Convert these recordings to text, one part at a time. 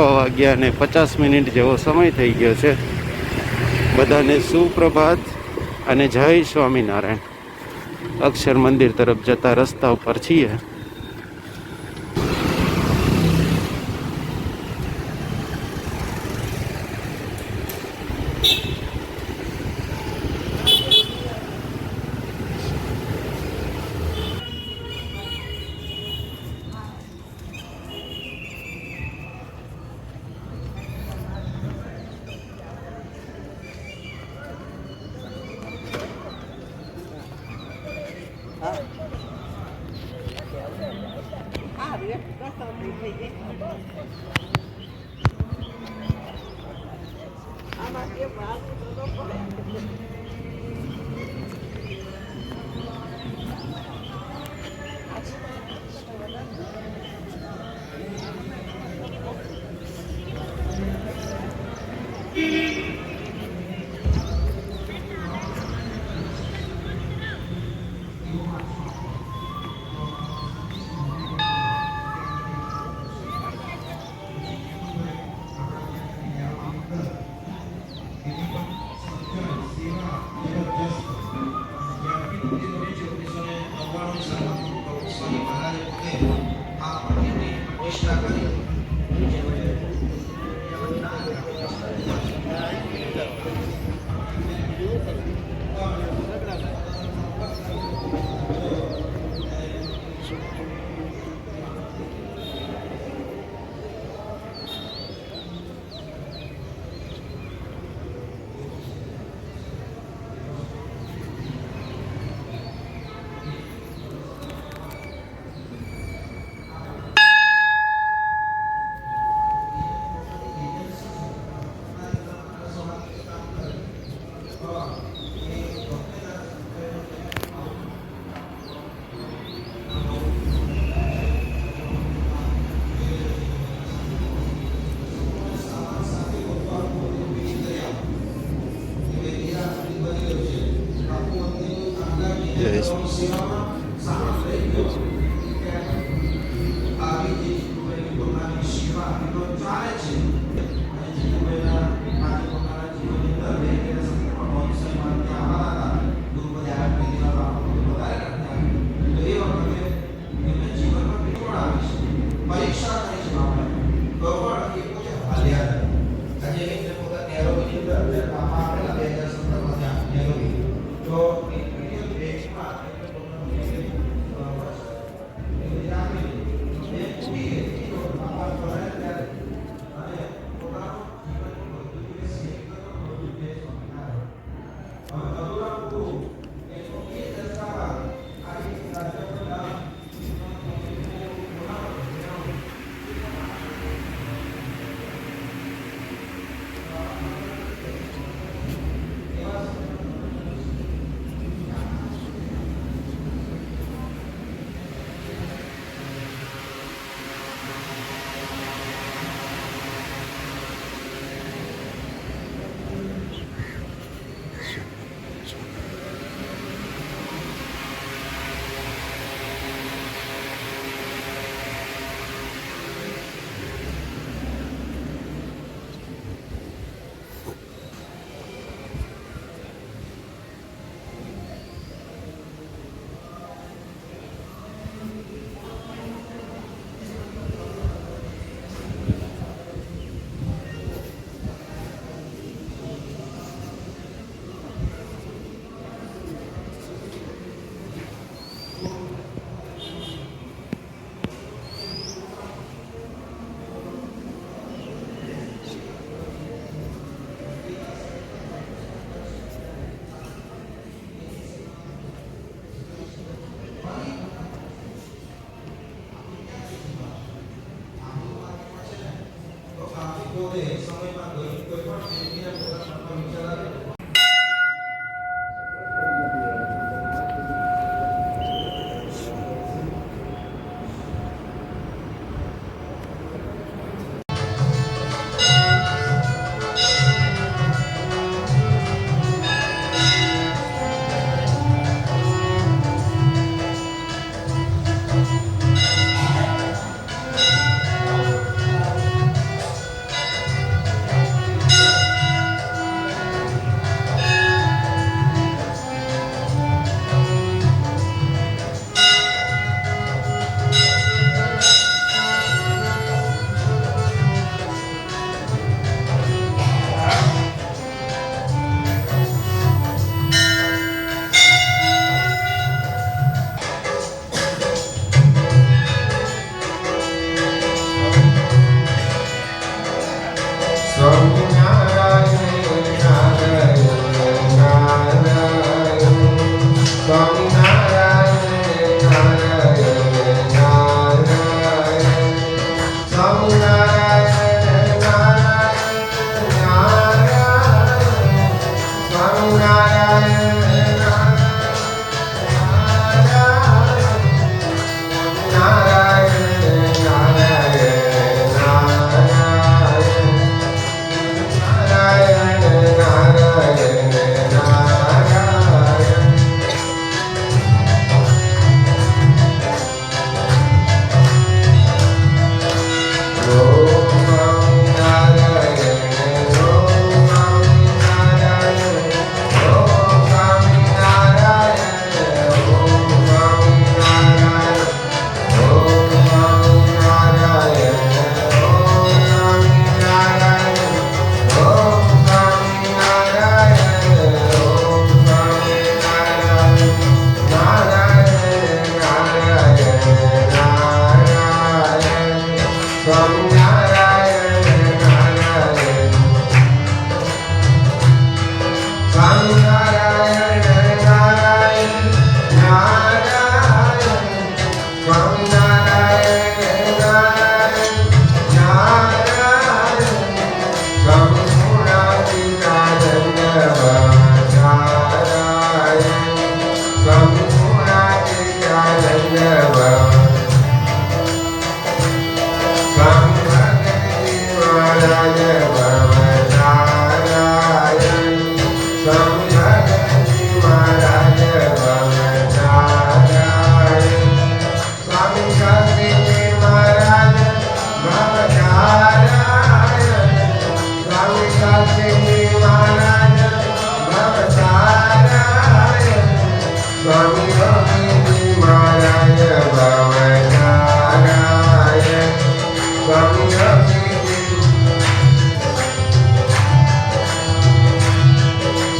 વાગ્યા અને પચાસ મિનિટ જેવો સમય થઈ ગયો છે. બધાને સુપ્રભાત અને જય સ્વામિનારાયણ. અક્ષર મંદિર તરફ જતા રસ્તા ઉપર છીએ.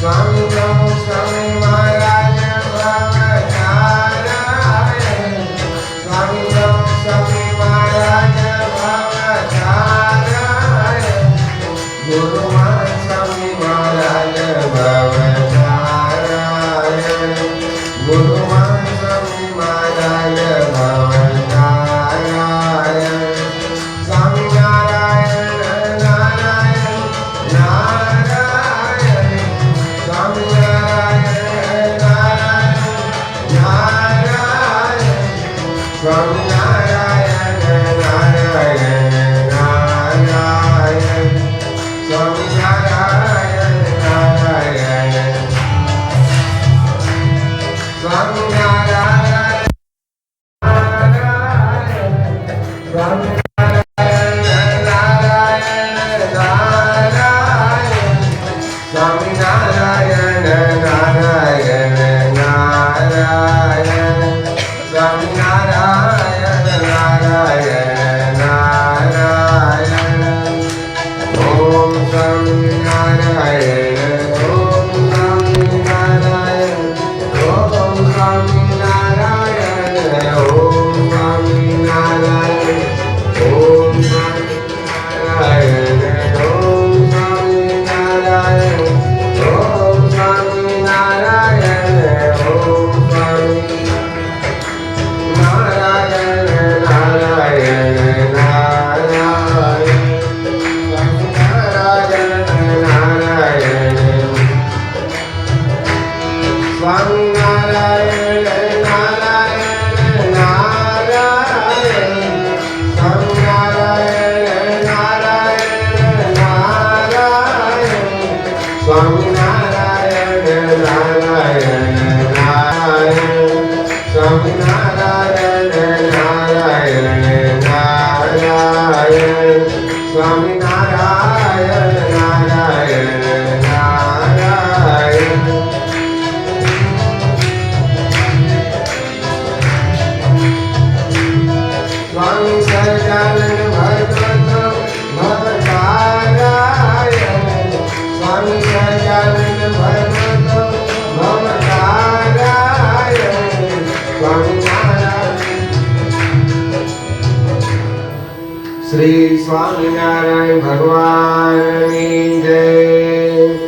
Swami Ram, Swami গ্রামে શ્રી સ્વામિનારાયણ ભગવાનની જય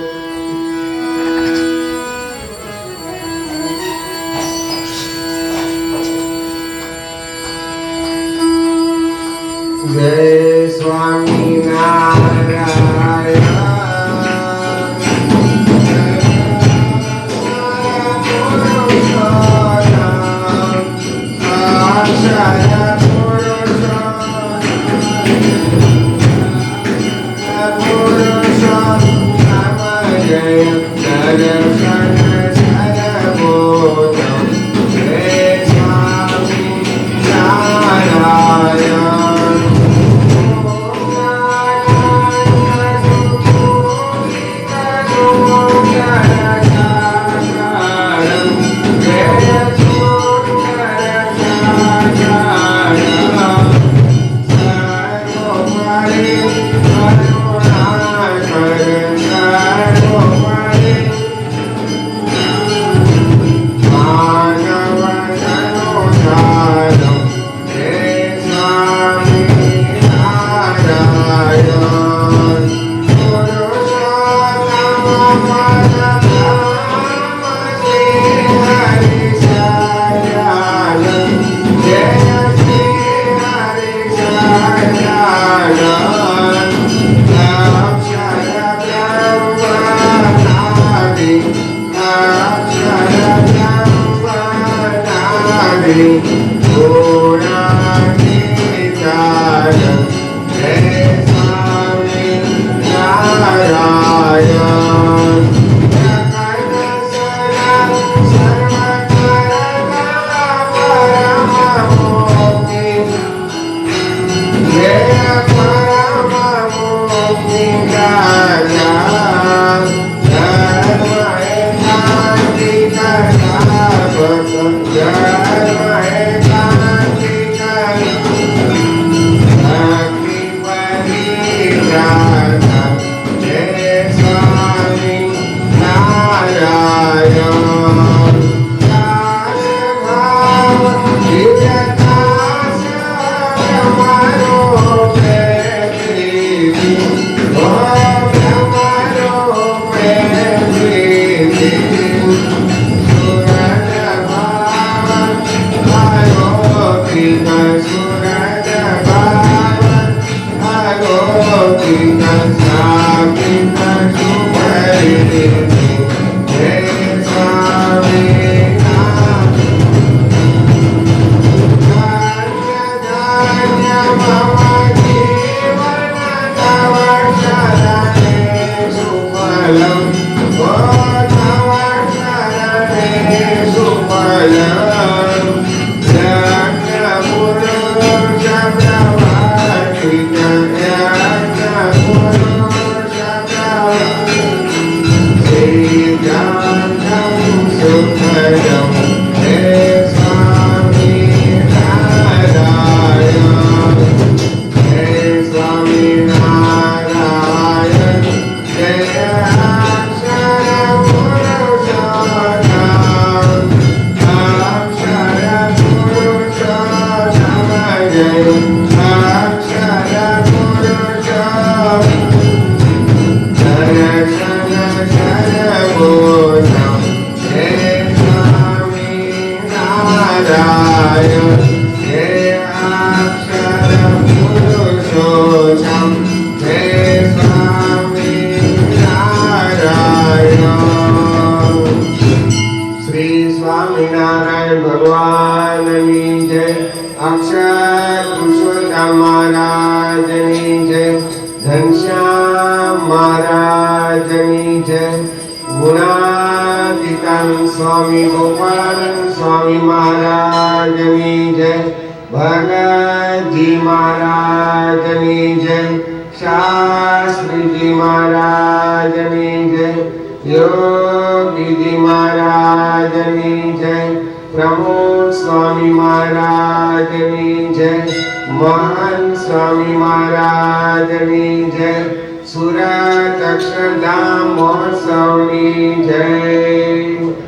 Oh, yeah. મહારાજની જય ગુણાતીતાન સ્વામી ગોપાલન સ્વામી મહારાજની જય ભગતજી મહારાજની જય શાસ્ત્રીજી મહારાજની જય યોગીજી મહારાજની જય પ્રમોદ સ્વામી મહારાજની જય મહાન સ્વામી મહારાજની જય સુરત અક્ષરધામ મહોત્સવની જય.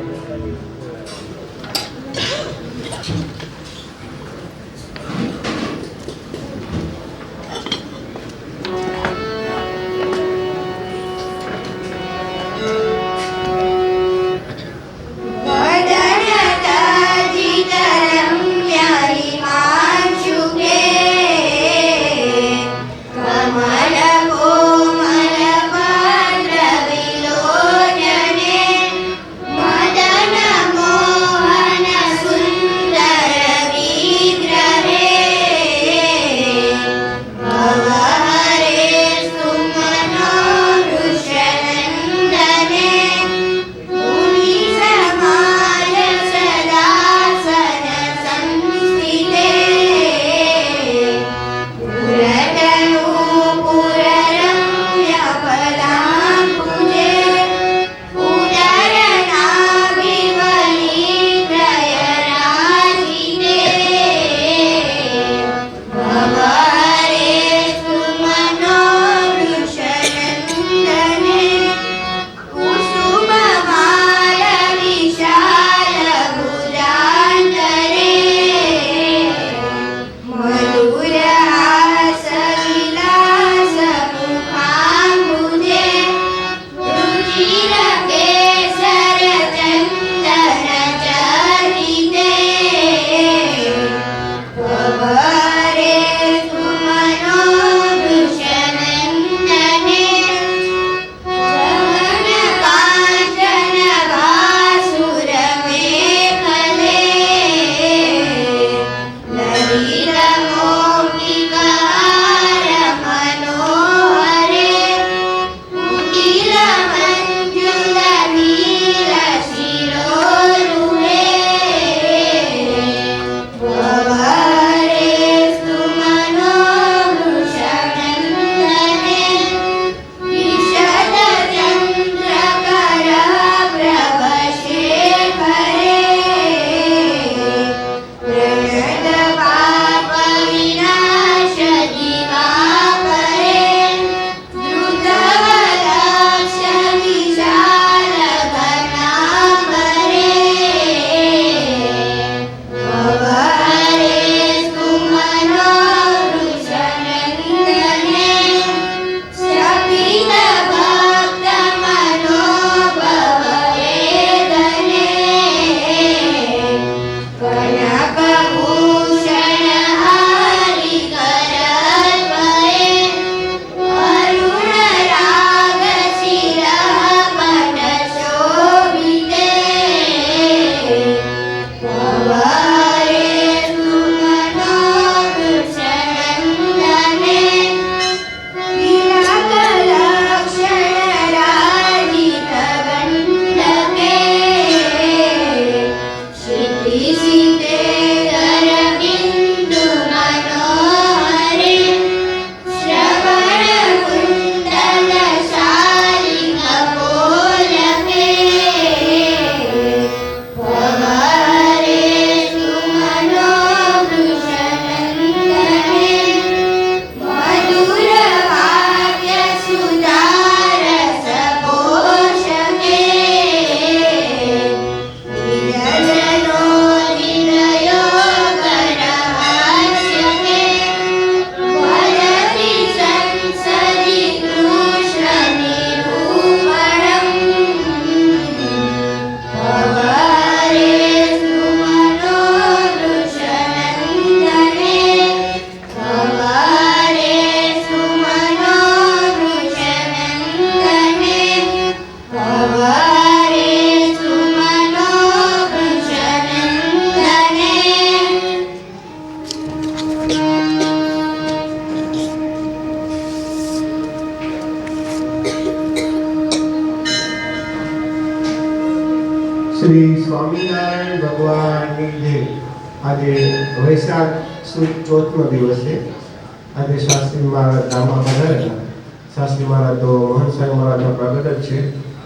શાસ્ત્રી મહારાજ તો મોહન સાહેબ મહારાજના પ્રગટ જ છે.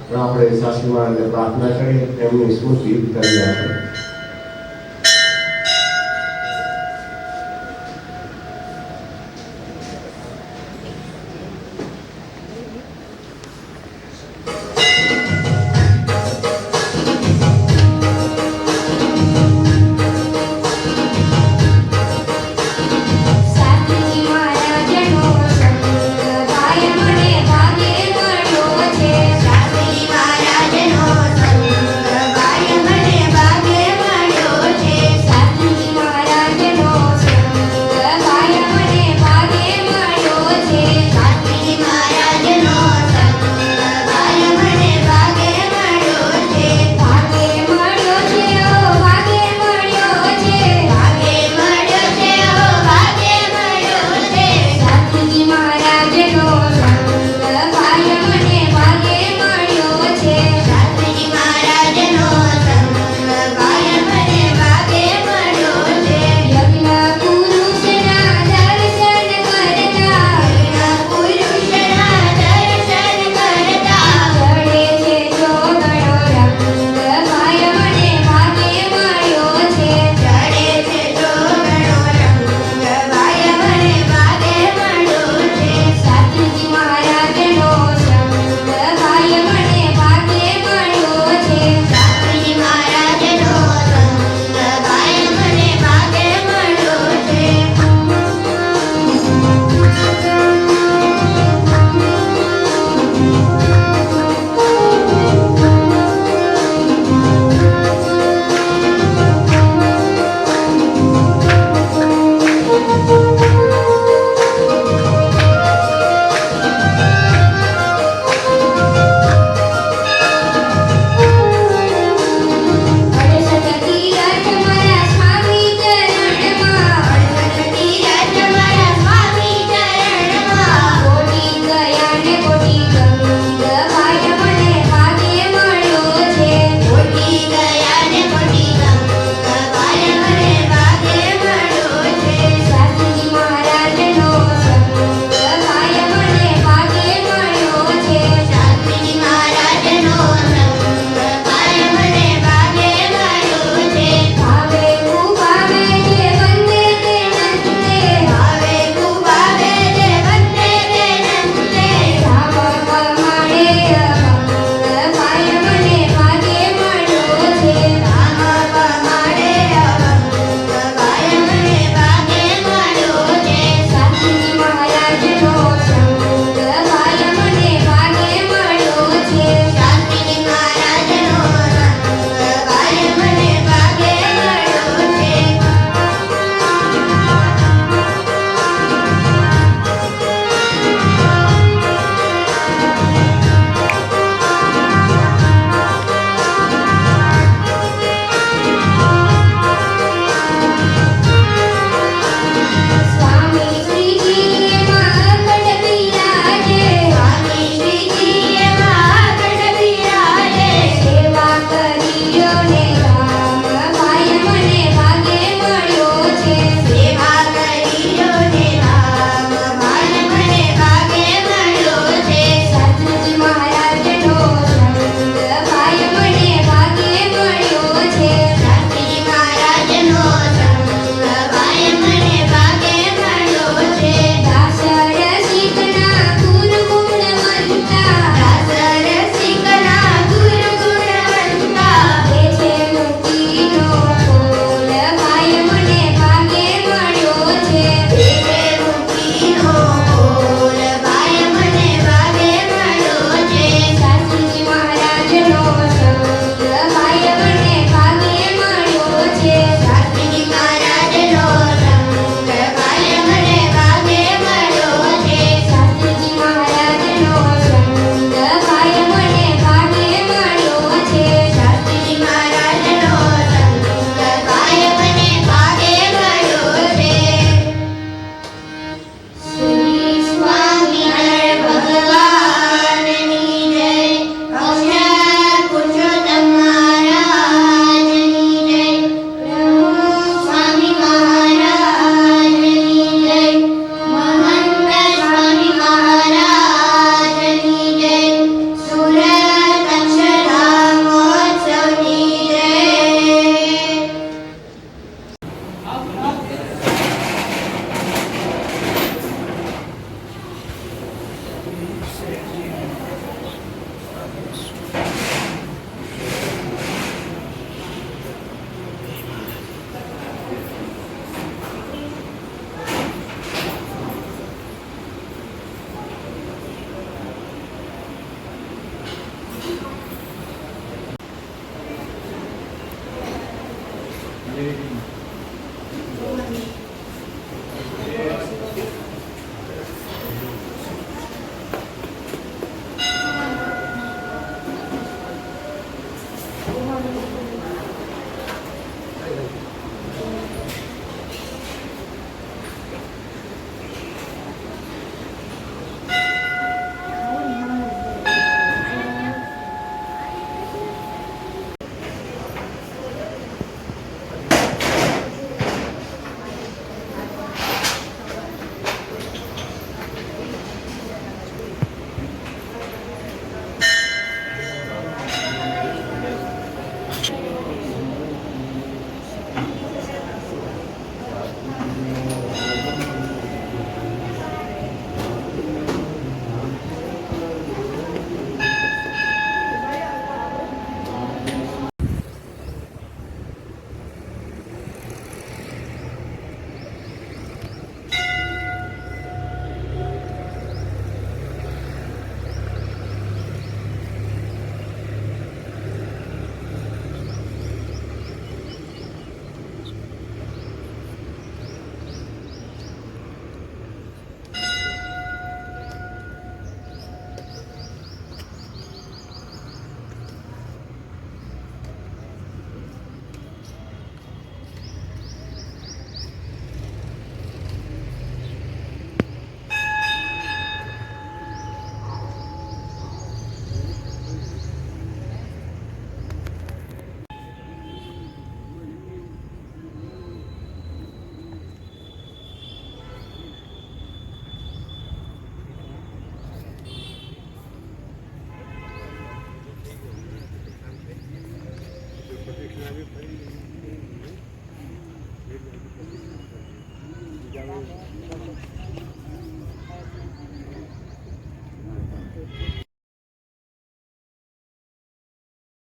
પણ આપણે શાસ્ત્રી મહારાજને પ્રાર્થના કરીએ, એમની સ્મૃતિ કરી આપણે